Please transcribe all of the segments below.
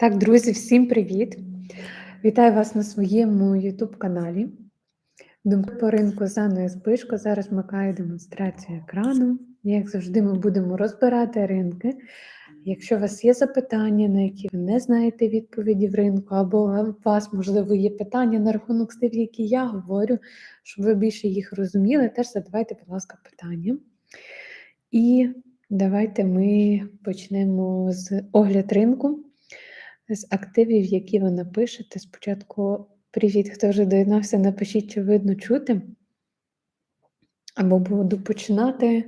Так, друзі, всім привіт! Вітаю вас на своєму YouTube каналі. Думки по ринку з Анною Збишко. Зараз вмикаю демонстрацію екрану. Як завжди, ми будемо розбирати ринки. Якщо у вас є запитання, на які ви не знаєте відповіді в ринку, або у вас, можливо, є питання на рахунок стиль, які я говорю, щоб ви більше їх розуміли, теж задавайте, будь ласка, питання. І давайте ми почнемо з огляд ринку з активів, які ви напишете. Спочатку привіт, хто вже доєднався, напишіть, чи видно чути. Або буду починати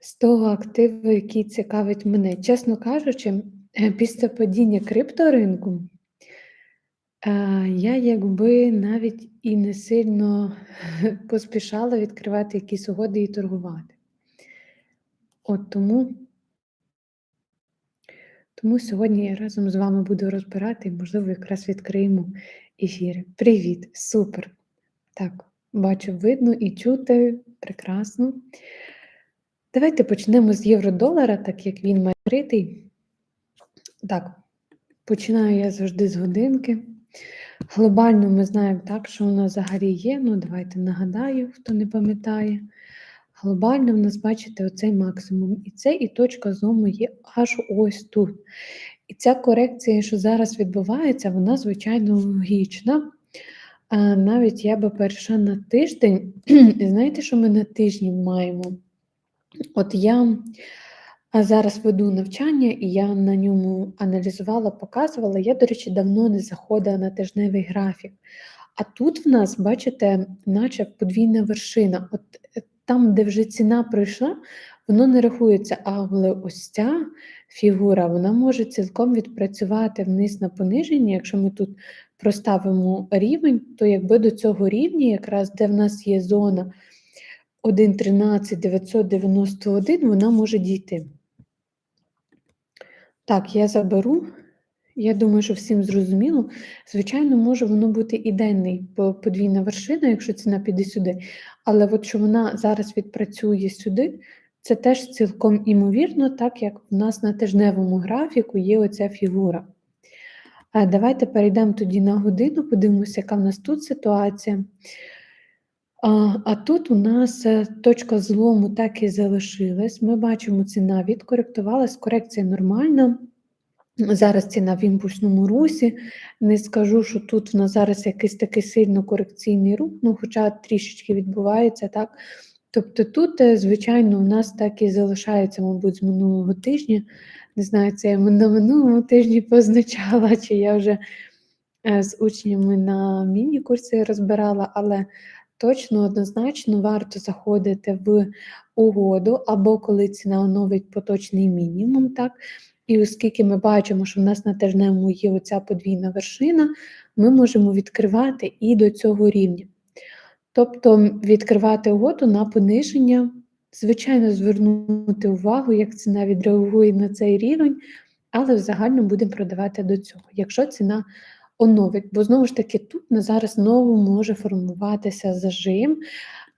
з того активу, який цікавить мене. Чесно кажучи, е, після падіння крипторинку е, я якби навіть і не сильно поспішала відкривати якісь угоди і торгувати. От тому тому сьогодні я разом з вами буду розбирати і, можливо, якраз відкриємо ефіри. Привіт! Супер! Так, бачу, видно і чути прекрасно. Давайте почнемо з євро-долара, так як він має критий. Так, починаю я завжди з годинки. Глобально ми знаємо так, що у нас взагалі є. Ну, давайте нагадаю, хто не пам'ятає. Глобально в нас, бачите, оцей максимум. І це і точка злому є аж ось тут. І ця корекція, що зараз відбувається, вона, звичайно, логічна. А Навіть я би перейшла на тиждень. І знаєте, що ми на тижні маємо? От я зараз веду навчання, і я на ньому аналізувала, показувала. Я, до речі, давно не заходила на тижневий графік. А тут в нас, бачите, наче подвійна вершина. От там, де вже ціна пройшла, воно не рахується. Але ось ця фігура вона може цілком відпрацювати вниз на пониження. Якщо ми тут проставимо рівень, то якби до цього рівня, якраз де в нас є зона 1,13,991, вона може дійти. Так, я заберу. Я думаю, що всім зрозуміло. Звичайно, може воно бути і денний подвійна вершина, якщо ціна піде сюди. Але от що вона зараз відпрацює сюди, це теж цілком імовірно, так як в нас на тижневому графіку є оця фігура. Давайте перейдемо тоді на годину, подивимося, яка в нас тут ситуація. А а тут у нас е, точка злому так і залишилась. Ми бачимо, ціна відкоректувалась, корекція нормальна. Зараз ціна в імпульсному русі. Не скажу, що тут в нас зараз якийсь такий сильно корекційний рух, ну хоча трішечки відбувається, так. Тобто тут, е, звичайно, у нас так і залишається, мабуть, з минулого тижня. Не знаю, це я на минулому тижні позначала, чи я вже е, з учнями на міні-курси розбирала, але точно однозначно варто заходити в угоду, або коли ціна оновить поточний мінімум. так, і оскільки ми бачимо, що в нас на тижневому є оця подвійна вершина, ми можемо відкривати і до цього рівня. Тобто відкривати угоду на пониження, звичайно, звернути увагу, як ціна відреагує на цей рівень, але в загальному будемо продавати до цього, якщо ціна оновить. Бо знову ж таки, тут на зараз знову може формуватися зажим.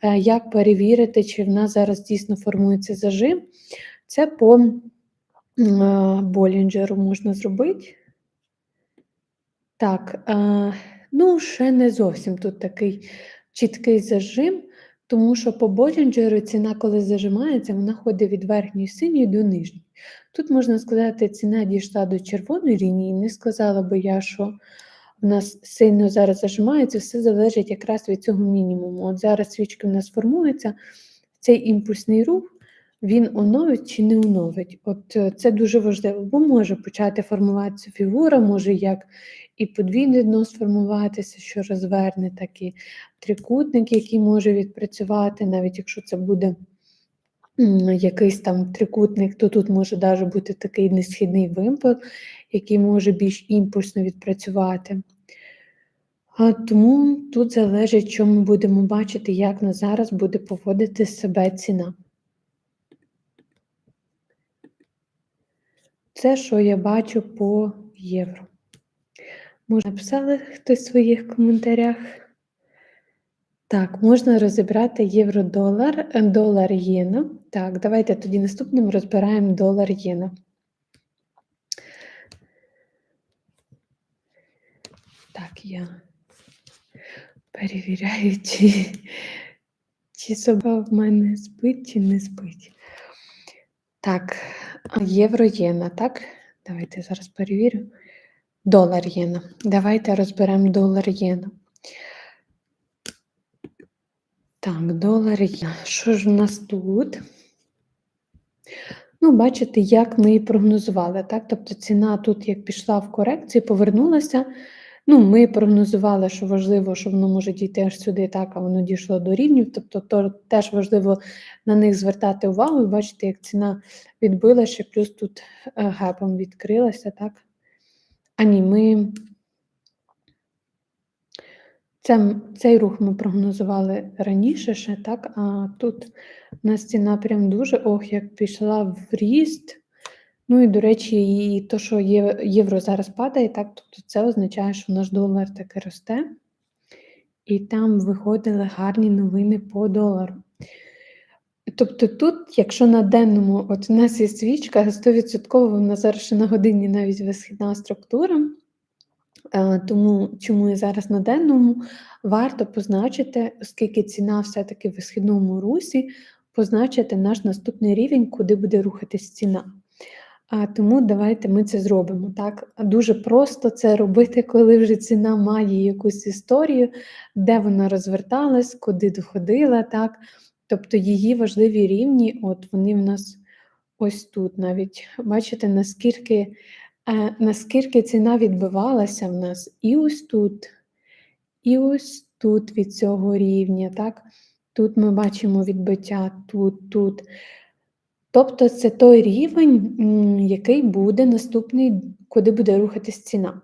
Е, як перевірити, чи в нас зараз дійсно формується зажим? Це по Болінджеру можна зробити. Так, ну, ще не зовсім тут такий чіткий зажим, тому що по Болінджеру ціна, коли зажимається, вона ходить від верхньої синьої до нижньої. Тут можна сказати, ціна дійшла до червоної лінії, не сказала би я, що в нас сильно зараз зажимається, все залежить якраз від цього мінімуму. От зараз свічки в нас формуються, цей імпульсний рух він оновить чи не оновить. От е, це дуже важливо, бо може почати формуватися фігура, може як і подвійне дно сформуватися, що розверне, так трикутник, який може відпрацювати, навіть якщо це буде якийсь там трикутник, то тут може навіть бути такий несхідний вимпел, який може більш імпульсно відпрацювати. А Тому тут залежить, що ми будемо бачити, як на зараз буде поводити себе ціна. Це, що я бачу по євро. Можна написали хтось в своїх коментарях. Так, можна розібрати євро-долар, е, долар єна. Так, давайте тоді наступним розбираємо долар єна. Так, я перевіряю, чи, чи собака в мене спить, чи не спить. Так, а, євро єна, так? Давайте зараз перевірю. Долар єна. Давайте розберемо долар єна. Так, долар єна. Що ж в нас тут? Ну, бачите, як ми і прогнозували, так? Тобто ціна тут, як пішла в корекції, повернулася. Ну, ми прогнозували, що важливо, що воно може дійти аж сюди, так, а воно дійшло до рівнів. Тобто, то теж важливо на них звертати увагу. І бачите, як ціна відбилася, плюс тут е, гепом відкрилася, так? А ні, ми це, цей рух ми прогнозували раніше ще, так? А тут у нас ціна прям дуже ох, як пішла в ріст. Ну і, до речі, і то, що євро зараз падає, так, тобто це означає, що наш долар таки росте. І там виходили гарні новини по долару. Тобто тут, якщо на денному, от у нас є свічка, 100% вона зараз ще на годині навіть висхідна структура. Е, Тому чому і зараз на денному варто позначити, оскільки ціна все-таки в висхідному русі, позначити наш наступний рівень, куди буде рухатись ціна. А тому давайте ми це зробимо. Так дуже просто це робити, коли вже ціна має якусь історію, де вона розверталась, куди доходила, так. Тобто її важливі рівні, от вони в нас ось тут навіть. Бачите, наскільки, е, наскільки ціна відбивалася в нас і ось тут, і ось тут від цього рівня. так. Тут ми бачимо відбиття, тут, тут. Тобто це той рівень, який буде наступний, куди буде рухатись ціна.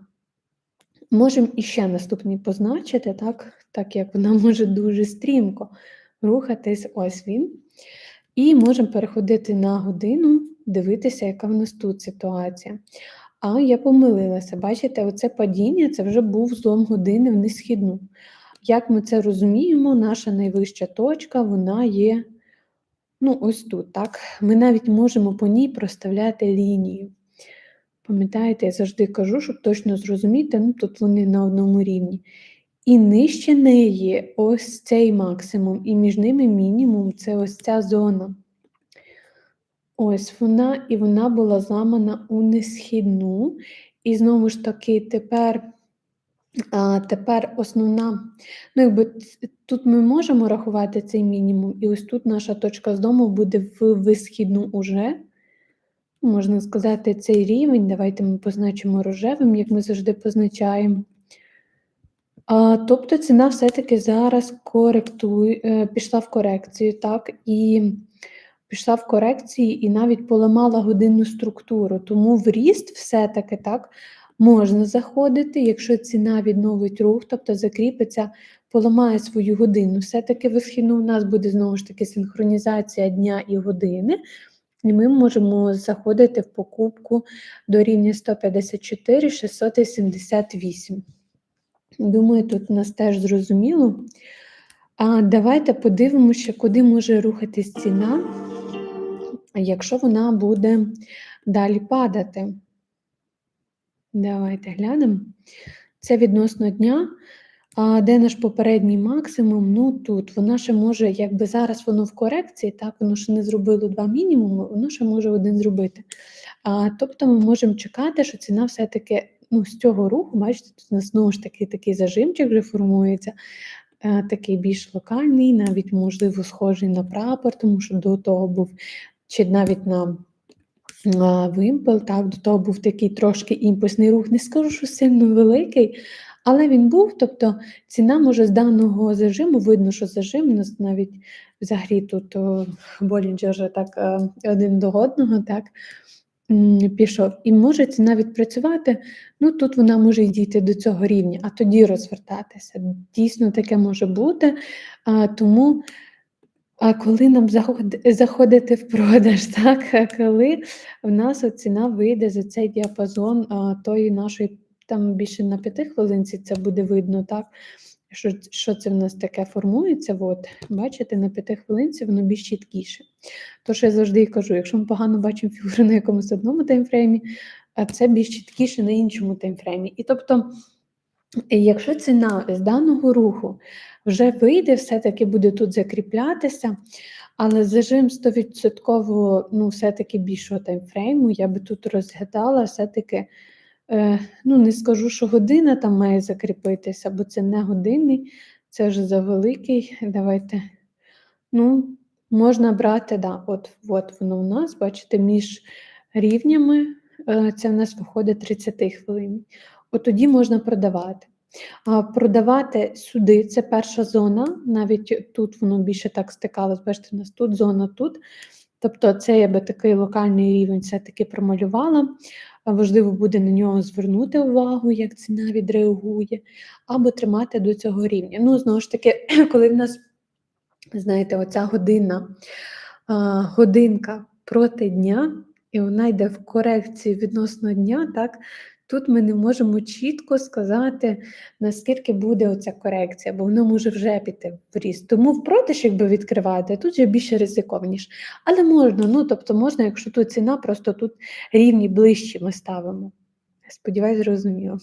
Можемо іще наступний позначити, так, так як вона може дуже стрімко рухатись, ось він. І можемо переходити на годину, дивитися, яка в нас тут ситуація. А я помилилася, бачите, оце падіння це вже був злом години в несхідну. Як ми це розуміємо, наша найвища точка, вона є ну, ось тут. так. Ми навіть можемо по ній проставляти лінію. Пам'ятаєте, я завжди кажу, щоб точно зрозуміти, ну тут вони на одному рівні. І нижче неї ось цей максимум, і між ними мінімум це ось ця зона. Ось вона, і вона була зламана у несхідну. І знову ж таки, тепер а, тепер основна, ну якби тут ми можемо рахувати цей мінімум, і ось тут наша точка з дому буде в висхідну уже. Можна сказати, цей рівень. Давайте ми позначимо рожевим, як ми завжди позначаємо. А, тобто ціна все-таки зараз коректує, е, пішла в корекцію, так, і пішла в корекції і навіть поламала годинну структуру. Тому в ріст все-таки так можна заходити, якщо ціна відновить рух, тобто закріпиться, поламає свою годину. Все-таки висхідно у нас буде знову ж таки синхронізація дня і години. І ми можемо заходити в покупку до рівня 154 678. Думаю, тут у нас теж зрозуміло. А давайте подивимося, куди може рухатись ціна, якщо вона буде далі падати. Давайте глянемо. Це відносно дня. А де наш попередній максимум? Ну тут вона ще може, якби зараз воно в корекції, так воно ще не зробило два мінімуми, воно ще може один зробити. А, Тобто ми можемо чекати, що ціна все-таки ну, з цього руху, бачите, тут у нас знову ж таки такий зажимчик вже формується, е, такий більш локальний, навіть, можливо, схожий на прапор, тому що до того був, чи навіть на вимпел, так, до того був такий трошки імпульсний рух. Не скажу, що сильно великий, але він був. Тобто ціна може з даного зажиму, видно, що зажим у нас навіть взагалі тут Болінджер так е, один до одного, так. Пішов. І може ціна відпрацювати, ну тут вона може й дійти до цього рівня, а тоді розвертатися. Дійсно таке може бути. Тому а коли нам заходити в продаж, так? Коли в нас ціна вийде за цей діапазон тої нашої, там більше на п'яти хвилинці це буде видно, так? Що, що це в нас таке формується? От, бачите, на п'яти хвилинці воно більш чіткіше. Тож я завжди і кажу, якщо ми погано бачимо фігуру на якомусь одному таймфреймі, а це більш чіткіше на іншому таймфреймі. І тобто якщо ціна з даного руху вже вийде, все-таки буде тут закріплятися, але зажим 100%, ну, все-таки більшого таймфрейму, я би тут розглядала все-таки, ну, не скажу, що година там має закріпитися, бо це не годинний, це вже завеликий. Давайте. Ну, можна брати, да, от, от воно у нас, бачите, між рівнями, е, це в нас виходить 30 хвилин. От тоді можна продавати. Продавати сюди це перша зона, навіть тут воно більше так стикалось, бачите, у нас тут зона тут. Тобто, це я би такий локальний рівень все-таки промалювала. Важливо буде на нього звернути увагу, як ціна відреагує, або тримати до цього рівня. Ну, знову ж таки, коли в нас, знаєте, оця година, годинка проти дня, і вона йде в корекцію відносно дня, так, Тут ми не можемо чітко сказати, наскільки буде оця корекція, бо воно може вже піти в ріст. Тому в продаж, якби відкривати, тут вже більше ризиковніше. Але можна, ну тобто можна, якщо тут ціна, просто тут рівні ближчі ми ставимо. Сподіваюсь, зрозуміло.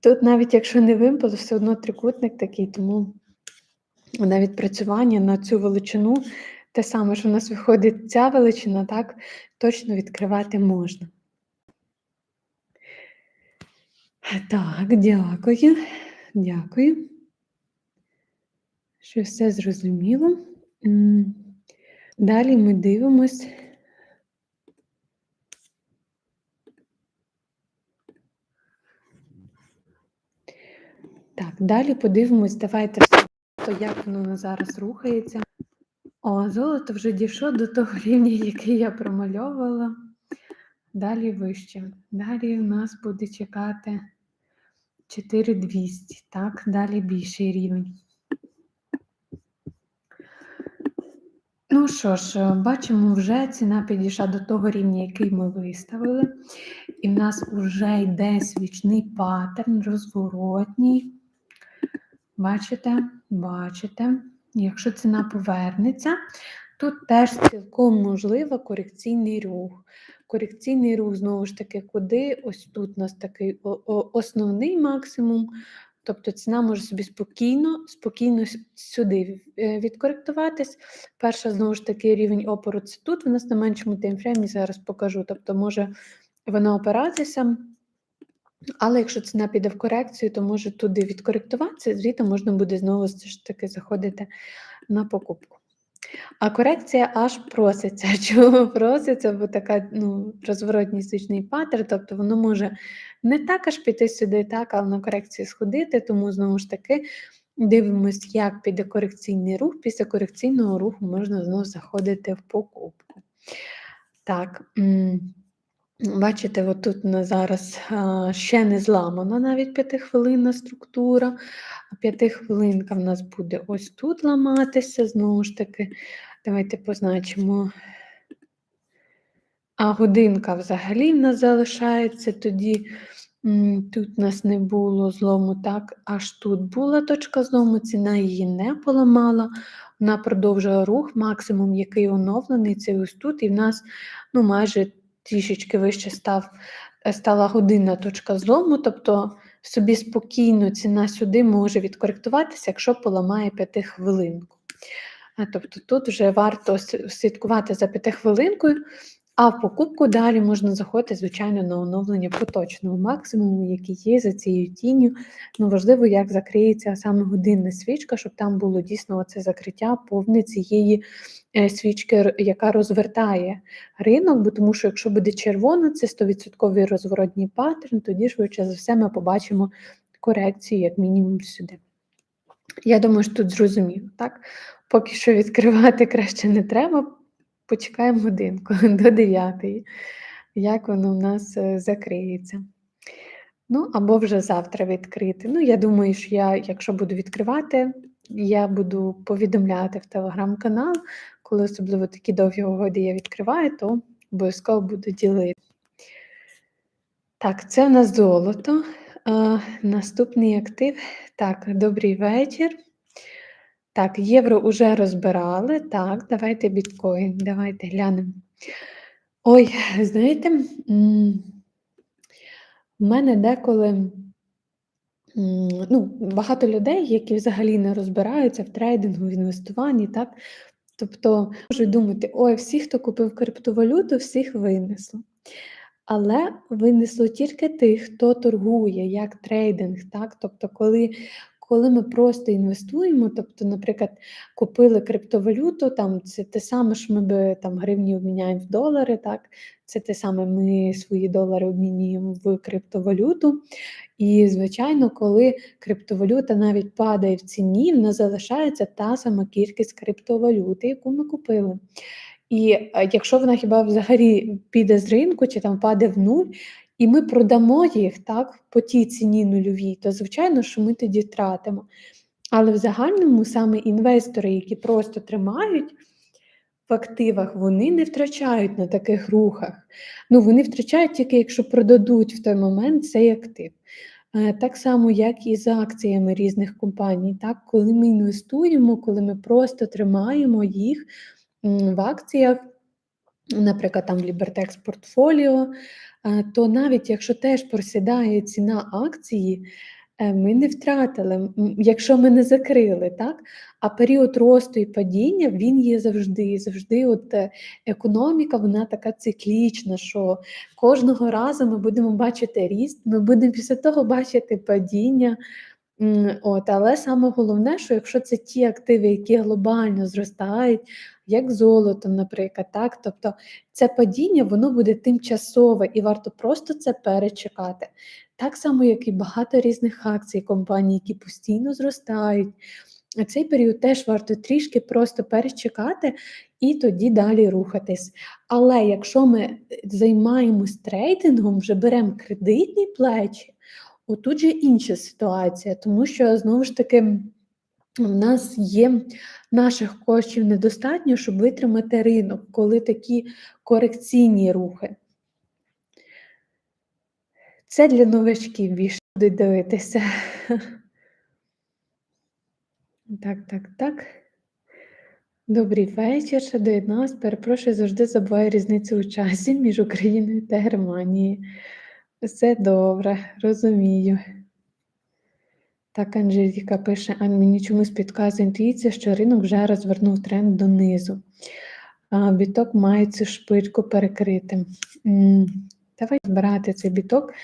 Тут навіть якщо не вимпел, все одно трикутник такий, тому на відпрацювання на цю величину, те саме, що у нас виходить ця величина, так, точно відкривати можна. Так, дякую. Дякую. Що все зрозуміло. Далі ми дивимось. Так, далі подивимось, давайте все, як воно зараз рухається. О, золото вже дійшло до того рівня, який я промальовувала. Далі вище. Далі у нас буде чекати 4200, так, далі більший рівень. Ну що ж, бачимо, вже ціна підійшла до того рівня, який ми виставили. І в нас вже йде свічний паттерн, розворотній. Бачите? Бачите? Якщо ціна повернеться, тут теж цілком можливо корекційний рух корекційний рух, знову ж таки, куди? Ось тут у нас такий основний максимум. Тобто ціна може собі спокійно, спокійно сюди е, відкоректуватись. Перша, знову ж таки, рівень опору це тут, в нас на меншому таймфреймі, зараз покажу. Тобто, може вона опиратися. Але якщо ціна піде в корекцію, то може туди відкоректуватися, звідти можна буде знову ж таки заходити на покупку. А корекція аж проситься. Чого проситься? Бо така ну, розворотній свічний патер, тобто воно може не так аж піти сюди, так, але на корекції сходити, тому знову ж таки дивимось, як піде корекційний рух. Після корекційного руху можна знову заходити в покупку. Так. Бачите, отут на зараз ще не зламана навіть п'ятихвилинна структура. А п'ятихвилинка в нас буде ось тут ламатися, знову ж таки, давайте позначимо. А годинка взагалі в нас залишається тоді. Тут у нас не було злому, так, аж тут була точка злому, ціна її не поламала. Вона продовжує рух, максимум, який оновлений, це ось тут, і в нас ну, майже трішечки вище став, е, стала годинна точка злому, тобто собі спокійно ціна сюди може відкоректуватися, якщо поламає п'ятихвилинку. Тобто тут вже варто слідкувати за п'ятихвилинкою, а в покупку далі можна заходити, звичайно, на оновлення поточного максимуму, який є за цією тінню. Ну, Важливо, як закриється саме годинна свічка, щоб там було дійсно це закриття повне цієї е, свічки, яка розвертає ринок, бо тому що якщо буде червона, це 100% розворотній паттерн, тоді швидше за все ми побачимо корекцію, як мінімум, сюди. Я думаю, що тут зрозуміло, так? Поки що відкривати краще не треба. Почекаємо годинку до 9, як воно у нас е, закриється. Ну, або вже завтра відкрити. Ну, я думаю, що я, якщо буду відкривати, я буду повідомляти в телеграм-канал, коли особливо такі довгі угоди я відкриваю, то обов'язково буду ділити. Так, це в нас золото. А, Наступний актив. Так, добрий вечір. Так, євро вже розбирали. Так, давайте біткоін, давайте глянемо. Ой, знаєте, в мене деколи ну, багато людей, які взагалі не розбираються в трейдингу, в інвестуванні, так? Тобто можуть думати: ой, всі, хто купив криптовалюту, всіх винесло. Але винесло тільки тих, хто торгує, як трейдинг, так? Тобто, коли коли ми просто інвестуємо, тобто, наприклад, купили криптовалюту, там це те саме, що ми би там гривні обміняємо в долари, так? Це те саме ми свої долари обмінюємо в криптовалюту. І, звичайно, коли криптовалюта навіть падає в ціні, в нас залишається та сама кількість криптовалюти, яку ми купили. І якщо вона хіба взагалі піде з ринку чи там паде в нуль, і ми продамо їх так по тій ціні нульовій, то звичайно, що ми тоді втратимо. Але в загальному саме інвестори, які просто тримають в активах, вони не втрачають на таких рухах. Ну, Вони втрачають тільки, якщо продадуть в той момент цей актив. Е, так само, як і за акціями різних компаній. Так? Коли ми інвестуємо, коли ми просто тримаємо їх в акціях, наприклад, там в Libertex портфоліо, то навіть якщо теж просідає ціна акції, е, ми не втратили, якщо ми не закрили, так? А період росту і падіння він є завжди. Завжди от е, економіка, вона така циклічна, що кожного разу ми будемо бачити ріст, ми будемо після того бачити падіння. От, Але саме головне, що якщо це ті активи, які глобально зростають, як золото, наприклад, так, тобто це падіння, воно буде тимчасове і варто просто це перечекати. Так само, як і багато різних акцій компаній, які постійно зростають. Цей період теж варто трішки просто перечекати і тоді далі рухатись. Але якщо ми займаємось трейдингом, вже беремо кредитні плечі, отут же інша ситуація, тому що знову ж таки. У нас є наших коштів недостатньо, щоб витримати ринок, коли такі корекційні рухи. Це для новачків більше будуть дивитися. Так, так, так. Добрий вечір, ще доєдналась. Перепрошую, завжди забуваю різницю у часі між Україною та Германією. Все добре, розумію. Так, Анжеліка пише, а мені чомусь підказує інтуїція, що ринок вже розвернув тренд донизу. Біток має цю шпильку перекрити. Давай збирати цей біток.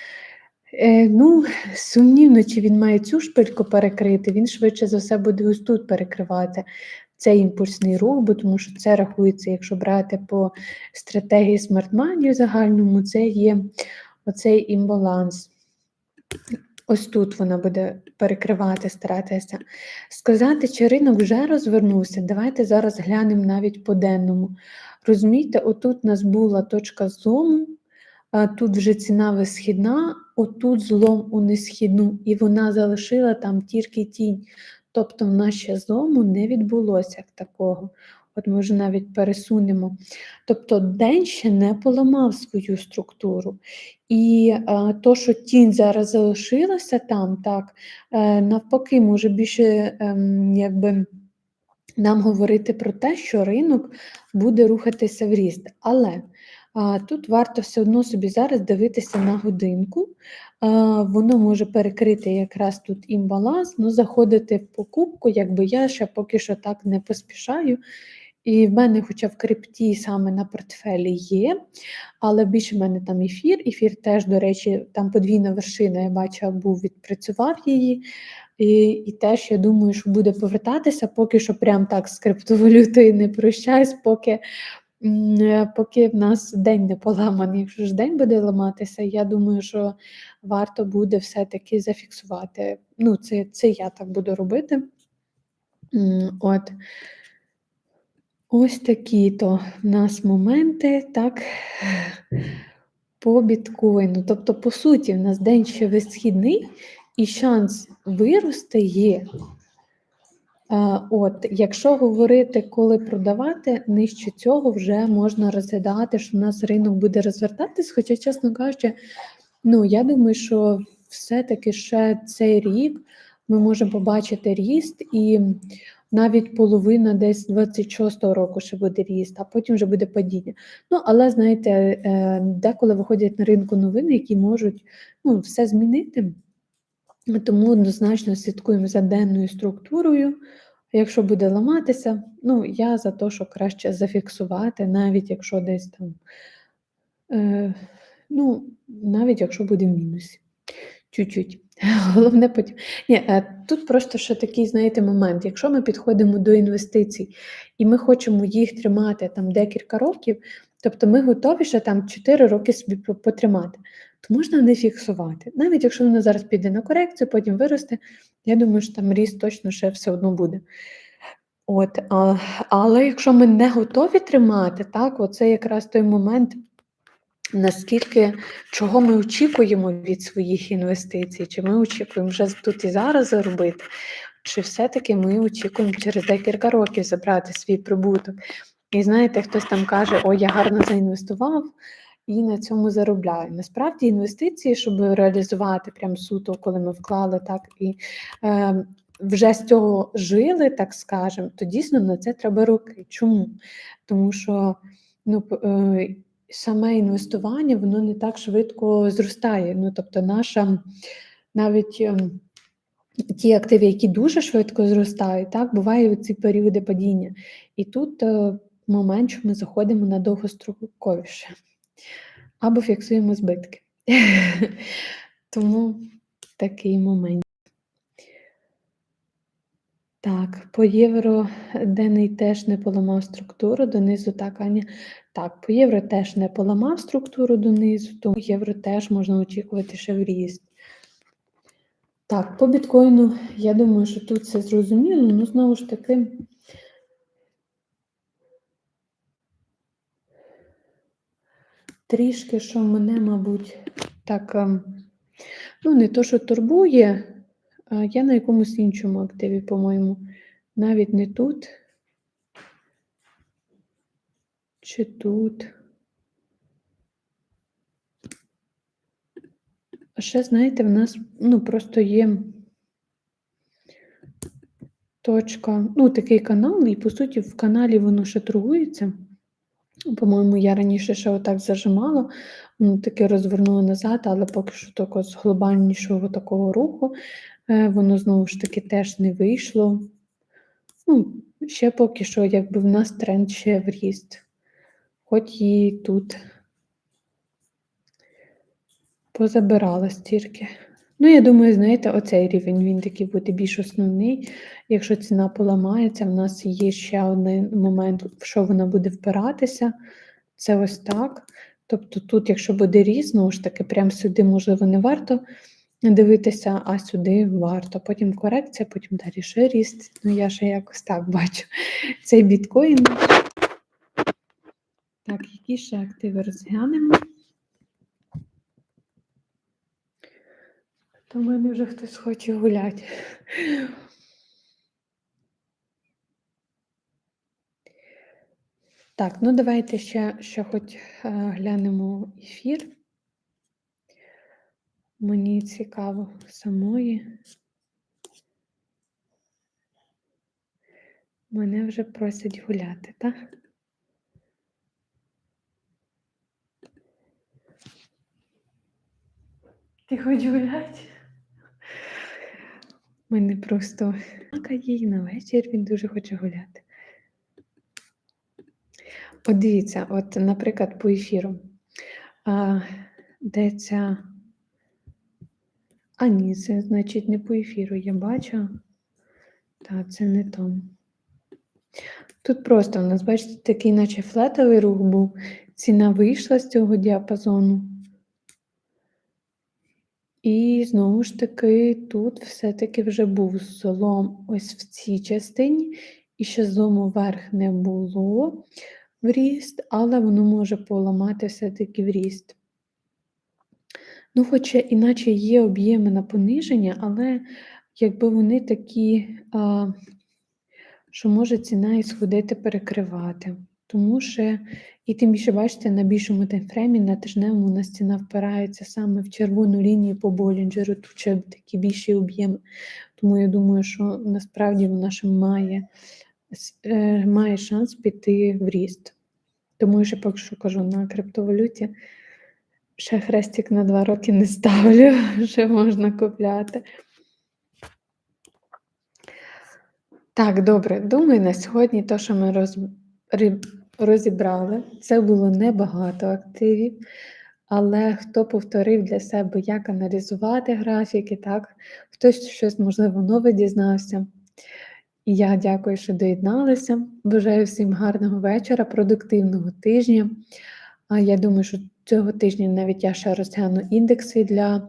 Е, Ну, сумнівно, чи він має цю шпильку перекрити, він швидше за все буде ось тут перекривати цей імпульсний рух, бо тому що це рахується, якщо брати по стратегії смартмані загальному, це є оцей імбаланс. Ось тут вона буде перекривати, старатися. Сказати, чи ринок вже розвернувся, давайте зараз глянемо навіть по денному. Розумієте, отут у нас була точка злому, тут вже ціна висхідна, отут злом у несхідну, і вона залишила там тільки тінь. Тобто в нас ще злому не відбулося такого. От ми вже навіть пересунемо. Тобто день ще не поламав свою структуру. І е, то, що тінь зараз залишилася там, так, е, навпаки, може більше е, якби. Нам говорити про те, що ринок буде рухатися в ріст. Але а, тут варто все одно собі зараз дивитися на годинку. А, Воно може перекрити якраз тут імбаланс, ну заходити в покупку, якби я ще поки що так не поспішаю. І в мене, хоча в крипті саме на портфелі є, але більше в мене там ефір. Ефір теж, до речі, там подвійна вершина, я бачила, був відпрацював її. І і теж я думаю, що буде повертатися, поки що прям так з криптовалютою не прощаюсь, поки поки в нас день не поламаний. Якщо ж день буде ламатися, я думаю, що варто буде все-таки зафіксувати. Ну, це, це я так буду робити. От. Ось такі то в нас моменти, так, по біткоїну. Тобто, по суті, в нас день ще висхідний, і шанс вирости є. От, Якщо говорити, коли продавати, нижче цього вже можна розглядати, що в нас ринок буде розвертатись. Хоча, чесно кажучи, ну я думаю, що все-таки ще цей рік ми можемо побачити ріст і навіть половина десь 26-го року ще буде ріст, а потім вже буде падіння. Ну, але знаєте, е, деколи виходять на ринку новини, які можуть ну, все змінити. Тому однозначно слідкуємо за денною структурою. Якщо буде ламатися, ну, я за те, що краще зафіксувати, навіть якщо десь там, е, ну, навіть якщо буде в мінусі. Чуть-чуть. Головне потім. Ні, е, тут просто ще такий, знаєте, момент. Якщо ми підходимо до інвестицій і ми хочемо їх тримати там декілька років, тобто ми готові ще там 4 роки собі потримати, то можна не фіксувати. Навіть якщо воно зараз піде на корекцію, потім виросте, я думаю, що там ріст точно ще все одно буде. От, а, але якщо ми не готові тримати, так, оце якраз той момент, наскільки чого ми очікуємо від своїх інвестицій, чи ми очікуємо вже тут і зараз заробити, чи все-таки ми очікуємо через декілька років забрати свій прибуток. І знаєте, хтось там каже, о, я гарно заінвестував і на цьому заробляю. Насправді інвестиції, щоб реалізувати прям суто, коли ми вклали так і е, вже з цього жили, так скажемо, то дійсно на це треба роки. Чому? Тому що ну, е, саме інвестування воно не так швидко зростає. Ну, тобто, наша навіть ем, ті активи, які дуже швидко зростають, так, бувають ці періоди падіння. І тут е, момент, що ми заходимо на довгостроковіше або фіксуємо збитки. Тому такий момент. Так, по євро денний теж не поламав структуру донизу, так, Аня. Так, по євро теж не поламав структуру донизу, тому євро теж можна очікувати ще в ріст. Так, по біткоїну, я думаю, що тут все зрозуміло, ну знову ж таки. Трішки, що мене, мабуть, так, ем, ну, не то, що турбує, а я на якомусь іншому активі, по-моєму, навіть не тут. Чи тут. А ще, знаєте, в нас ну, просто є точка, ну, такий канал, і по суті в каналі воно ще торгується. По-моєму, я раніше ще отак зажимала, воно таки розвернуло назад, але поки що тако з глобальнішого такого руху, е, воно знову ж таки теж не вийшло. Ну, ще поки що, якби в нас тренд ще в ріст. Хоч і тут позабирала стільки. Ну, я думаю, знаєте, оцей рівень він такий буде більш основний. Якщо ціна поламається, в нас є ще один момент, в що вона буде впиратися. Це ось так. Тобто тут, якщо буде ріст, знову ж таки, прямо сюди, можливо, не варто дивитися, а сюди варто. Потім корекція, потім далі ще ріст. Ну, я ще якось так бачу цей біткоін. Так, які ще активи розглянемо? То в мене вже хтось хоче гуляти. Так, ну давайте ще, ще хоч е, глянемо ефір. Мені цікаво самої. Мене вже просять гуляти, так? Ти хочеш гуляти? Мене просто їй на вечір, він дуже хоче гуляти. От дивіться, от, наприклад, по ефіру. А, де ця. А, ні, це значить не по ефіру, я бачу. Та, це не то. Тут просто у нас, бачите, такий, наче флетовий рух був. Ціна вийшла з цього діапазону. І знову ж таки, тут все-таки вже був злом ось в цій частині, і ще злому вверх не було в ріст, але воно може поламати все-таки в ріст. Ну, хоча іначе є об'єми на пониження, але якби вони такі, а, що може ціна і сходити перекривати. Тому що, і тим більше, бачите, на більшому таймфреймі, на тижневому у нас впирається саме в червону лінію по Болінджеру, тут ще такі більші об'єми. Тому я думаю, що насправді вона ще має е, має шанс піти в ріст. Тому я ще поки що кажу, на криптовалюті ще хрестик на два роки не ставлю, ще можна купляти. Так, добре, думаю, на сьогодні то, що ми роз розібрали, це було небагато активів, але хто повторив для себе, як аналізувати графіки, так, хтось щось, можливо, нове дізнався. Я дякую, що доєдналися. Бажаю всім гарного вечора, продуктивного тижня. Я думаю, що цього тижня навіть я ще розгляну індекси для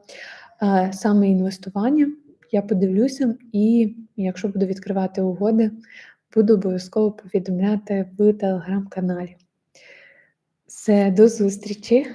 а, саме інвестування. Я подивлюся, і якщо буду відкривати угоди, буду обов'язково повідомляти в телеграм-каналі. Все, до зустрічі!